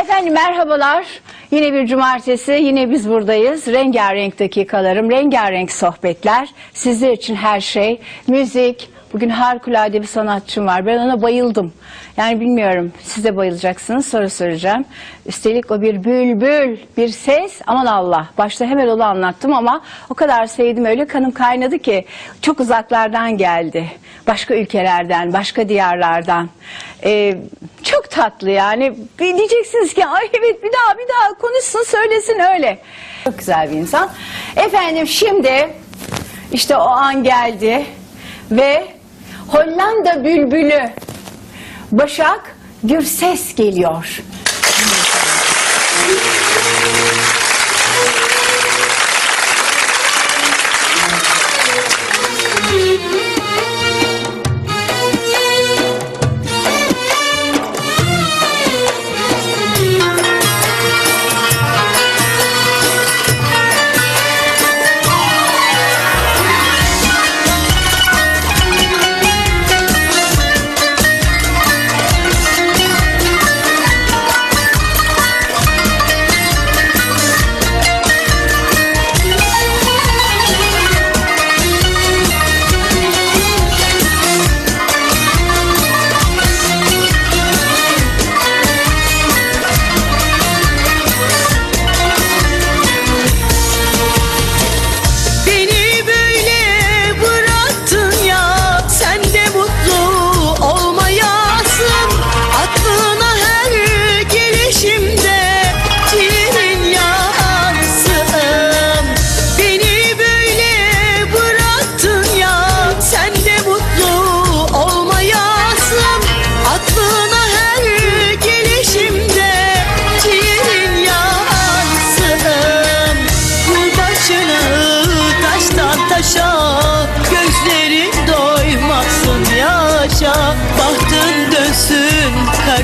Efendim merhabalar. Yine bir cumartesi, yine biz buradayız. Rengarenk dakikalarım, rengarenk sohbetler. Sizler için her şey. Müzik. Bugün harikulade bir sanatçım var. Ben ona bayıldım. Yani bilmiyorum siz de bayılacaksınız. Soru soracağım. Üstelik o bir bülbül, bir ses. Aman Allah. Başta hemen onu anlattım ama o kadar sevdim öyle kanım kaynadı ki çok uzaklardan geldi. Başka ülkelerden, başka diyarlardan. Ee, çok tatlı yani. Bir diyeceksiniz ki ay evet bir daha bir daha konuşsun söylesin öyle. Çok güzel bir insan. Efendim şimdi işte o an geldi ve Hollanda bülbülü Başak Gürses geliyor.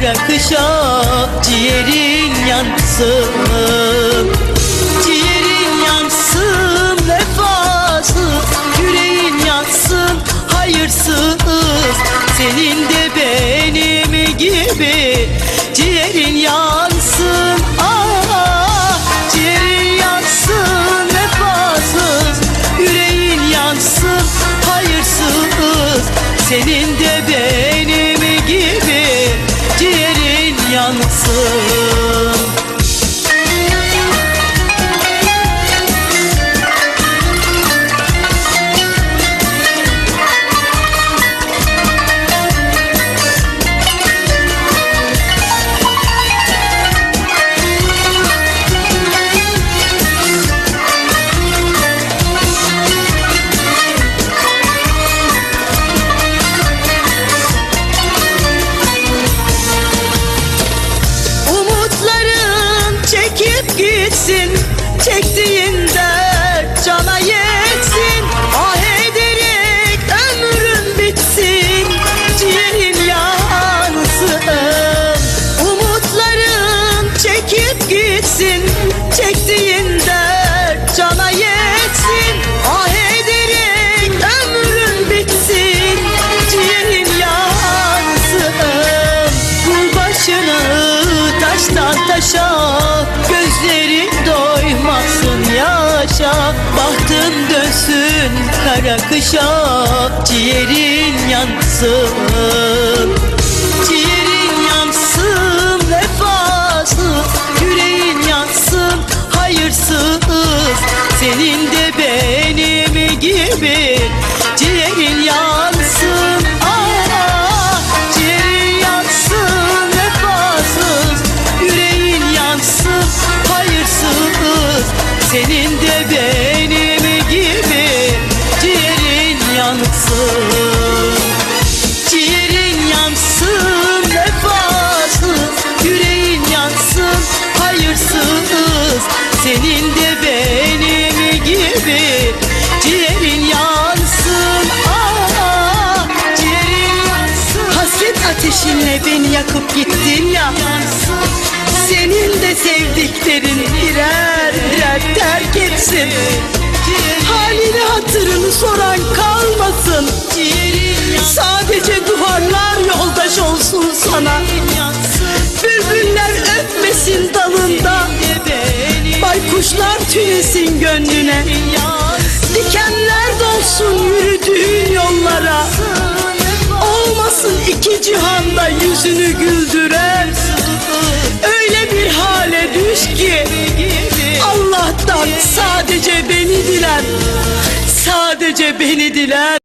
Kara kışa Ciğerin yansın Ciğerin yansın vefasız Yüreğin yansın hayırsız. Senin de benim gibi Ciğerin yansın. Ah Ciğerin yansın vefasız. Yüreğin yansın hayırsız. Senin de benim taşa Gözlerin doymasın yaşa. Bahtın dönsün kara kışa Ciğerin yansın beni yakıp gittin ya. Senin de sevdiklerin birer birer terk etsin. Halini hatırını soran kalmasın. Sadece duvarlar yoldaş olsun sana. Bülbüller öpmesin Baykuşlar tünesin gönlüne. Dikenler dolsun yürüdüğün yollara. Olmasın iki cihanda yüzünü güldüren Öyle bir hale düş ki Allah'tan sadece beni diler Sadece beni diler